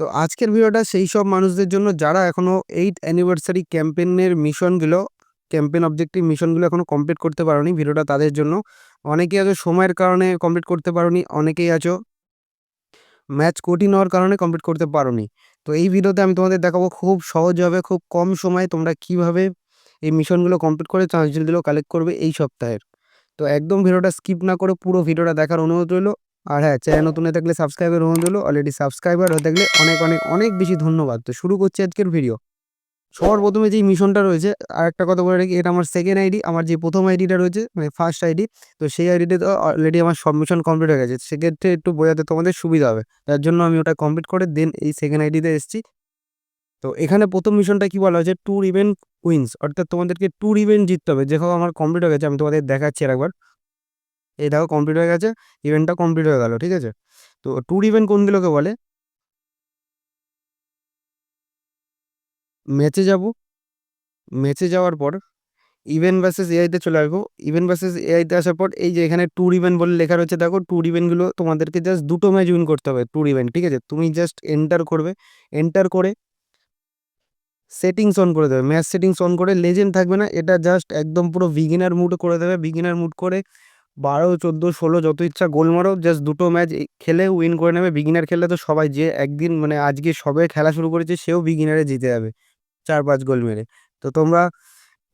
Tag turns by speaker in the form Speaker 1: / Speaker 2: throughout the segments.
Speaker 1: তো আজকের ভিডিওটা সেই সব মানুষদের জন্য যারা এখনও এইট অ্যানিভার্সারি ক্যাম্পেইনের মিশনগুলো ক্যাম্পেন অবজেক্টিভ মিশনগুলো এখনও কমপ্লিট করতে পারোনি, ভিডিওটা তাদের জন্য। অনেকেই আছো সময়ের কারণে কমপ্লিট করতে পারোনি, অনেকেই আছো ম্যাচ কঠিন হওয়ার কারণে কমপ্লিট করতে পারোনি। তো এই ভিডিওতে আমি তোমাদের দেখাবো খুব সহজভাবে, খুব কম সময়ে তোমরা কীভাবে এই মিশনগুলো কমপ্লিট করে চার্জগুলো কালেক্ট করবে এই সপ্তাহের। তো একদম ভিডিওটা স্কিপ না করে পুরো ভিডিওটা দেখার অনুরোধ রইল। আর হ্যাঁ চ্যানেল নতুন হয়ে থাকলে সাবস্ক্রাইবের অনুরোধ হলো অলরেডি সাবস্ক্রাইবার হয়ে থাকলে অনেক অনেক অনেক বেশি ধন্যবাদ। তো শুরু করছি আজকের ভিডিও সবার প্রথমে যেই মিশনটা রয়েছে আর একটা কথা বলে রাখি, এটা আমার সেকেন্ড আইডি আমার যে প্রথম আইডিটা রয়েছে মানে ফার্স্ট আইডি তো সেই আইডিতে তো অলরেডি আমার সব মিশন কমপ্লিট হয়ে গেছে। সেক্ষেত্রে একটু বোঝাতে তোমাদের সুবিধা হবে। তার জন্য আমি ওটা কমপ্লিট করে দেন এই সেকেন্ড আইডিতে এসেছি। তো এখানে প্রথম মিশনটা কি বলা হয়েছে? ট্যুর ইভেন্ট উইন্স অর্থাৎ তোমাদেরকে ট্যুর ইভেন্ট জিততে হবে। যেখানে আমার কমপ্লিট হয়ে গেছে, আমি তোমাদের দেখাচ্ছি আর একবার এই দেখো কমপ্লিট হয়ে গেছে ইভেন্টটা কমপ্লিট হয়ে গেল, ঠিক আছে? তো ট্যুর ইভেন্ট কোনগুলোকে বলে? ম্যাচে যাব। ম্যাচে যাওয়ার পর ইভেন্ট ভার্সেস এআইতে চলে আসব। ইভেন্ট ভার্সেস এআইতে আসার পর এই যে এখানে ট্যুর ইভেন্ট বলে লেখা রয়েছে, দেখো ট্যুর ইভেন্টগুলো তোমাদেরকে জাস্ট দুটো ম্যাচ উইন করতে হবে ট্যুর ইভেন্ট ঠিক আছে? তুমি জাস্ট এন্টার করবে। এন্টার করে সেটিংস অন করে দেবে। ম্যাচ সেটিংস অন করে লেজেন্ড থাকবে না, এটা জাস্ট একদম পুরো বিগিনার মুড করে দেবে। বিগিনার মুড করে বারো, চোদ্দ, ষোলো যত ইচ্ছা গোল মারো জাস্ট দুটো ম্যাচ খেলে উইন করে নেবে। বিগিনার খেললে তো সবাই যে একদিন মানে আজকে সবে খেলা শুরু করেছে, সেও বিগিনারে জিতে যাবে চার পাঁচ গোল মেরে। তো তোমরা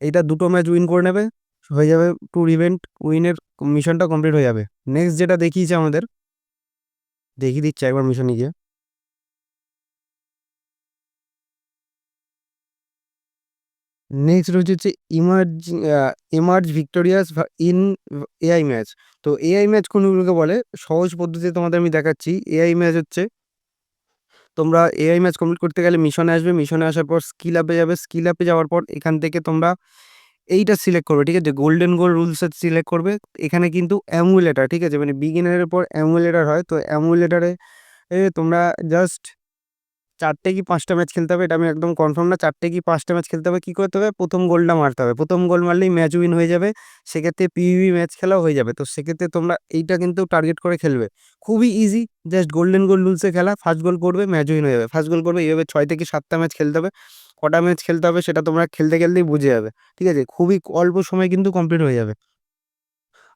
Speaker 1: এইটা দুটো ম্যাচ উইন করে নেবে, হয়ে যাবে ট্যুর ইভেন্ট উইনের মিশনটা কমপ্লিট হয়ে যাবে। নেক্সট যেটা দেখিয়েছে আমাদের, দেখিয়ে দিচ্ছে একবার মিশনে গিয়ে। নেক্সট রয়েছে হচ্ছে emerge emerge victorious in AI match তো এআই ম্যাচ কোনগুলোকে বলে? সহজ পদ্ধতিতে তোমাদের আমি দেখাচ্ছি। এআই ম্যাচ হচ্ছে তোমরা এআই ম্যাচ কমপ্লিট করতে গেলে মিশনে আসবে। মিশনে আসার পর স্কিল আপে যাবে। স্কিল আপে যাওয়ার পর এখান থেকে তোমরা এইটা সিলেক্ট করবে, ঠিক আছে? গোল্ডেন গোল রুলস সিলেক্ট করবে। এখানে কিন্তু অ্যামুলেটার ঠিক আছে? মানে বিগিনারের পর অ্যামুলেটার হয়। তো অ্যামুলেটারে তোমরা জাস্ট চারটে কি পাঁচটা ম্যাচ খেলতে হবে? এটা আমি একদম কনফার্ম না। চারটে কি পাঁচটা ম্যাচ খেলতে হবে? কী করতে হবে? প্রথম গোলটা মারতে হবে। প্রথম গোল মারলেই ম্যাচ উইন হয়ে যাবে। সেক্ষেত্রে পিভিবি ম্যাচ খেলাও হয়ে যাবে। তো সেক্ষেত্রে তোমরা এইটা কিন্তু টার্গেট করে খেলবে। খুবই ইজি জাস্ট গোল্ডেন গোল রুলসে খেলা। ফার্স্ট গোল করবে ম্যাচ উইন হয়ে যাবে। ফার্স্ট গোল করবে, এইভাবে ছয় থেকে সাতটা ম্যাচ খেলতে হবে। কটা ম্যাচ খেলতে হবে সেটা তোমরা খেলতে খেলতেই বুঝে যাবে। ঠিক আছে? খুবই অল্প সময় কিন্তু কমপ্লিট হয়ে যাবে।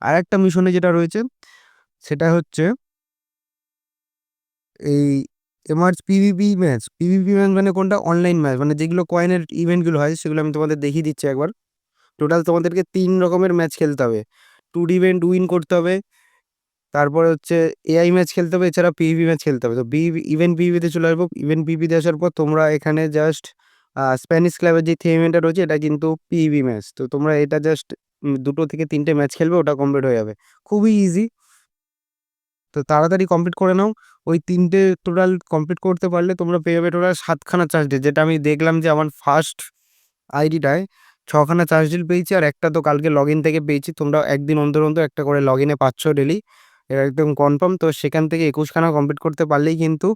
Speaker 1: আর একটা মিশনে যেটা রয়েছে, সেটা হচ্ছে এই এমার্জ পিভিপি ম্যাচ পিভিপি ম্যাচ মানে কোনটা? Online match. মানে যেগুলো কয়েনের ইভেন্টগুলো হয়, সেগুলো আমি তোমাদের দেখিয়ে দিচ্ছি একবার। টোটাল তোমাদেরকে তিন রকমের ম্যাচ খেলতে হবে। ট্যুর ইভেন্ট উইন করতে হবে। তারপরে হচ্ছে এআই ম্যাচ খেলতে হবে, এছাড়া পিভি ম্যাচ খেলতে হবে। তো বি ইভেন্ট পিভিতে চলে আসব। ইভেন্ট পিভিতে আসার পর তোমরা এখানে জাস্ট স্প্যানিশ ক্লাবের যে থিমেন্টটা রয়েছে, এটা কিন্তু পিভি ম্যাচ। তো তোমরা এটা জাস্ট দুটো থেকে তিনটে ম্যাচ খেলবে, ওটা কমপ্লিট হয়ে যাবে। খুবই ইজি তো তাড়াতাড়ি কমপ্লিট করে নাও। ওই তিনটে টোটাল কমপ্লিট করতে পারলে তোমরা পেয়ে যাবে টোটাল সাতখানা চার্জ ডিল যেটা আমি দেখলাম যে আমার ফার্স্ট আইডিটায় ছখানা চার্জ ডিল পেয়েছি আর একটা তো কালকে লগ ইন থেকে পেয়েছি। তোমরা একদিন অন্তর অন্তর একটা করে লগ ইনে পাচ্ছ ডেলি এটা একদম কনফার্ম তো সেখান থেকে একুশখানা কমপ্লিট করতে পারলেই কিন্তু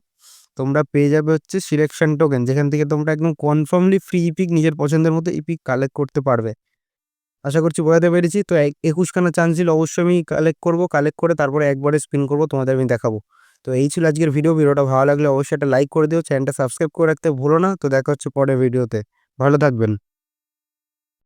Speaker 1: তোমরা পেয়ে যাবে হচ্ছে সিলেকশন টোকেন যেখান থেকে তোমরা একদম কনফার্মলি ফ্রি ইপিক নিজের পছন্দের মতো ইপিক কালেক্ট করতে পারবে। আশা করছি বোঝাতে পেরেছি। তো একুশখানা চান্স দিল অবশ্যই আমি কালেক্ট করব কালেক্ট করে তারপরে একবারে স্পিন করব, তোমাদের আমি দেখাবো। তো এই ছিল আজকের ভিডিও ভিডিওটা ভালো লাগলে অবশ্যই একটা লাইক করে দিও চ্যানেলটা সাবস্ক্রাইব করে রাখতে ভুলো না। তো দেখা হচ্ছে পরের ভিডিওতে ভালো থাকবেন।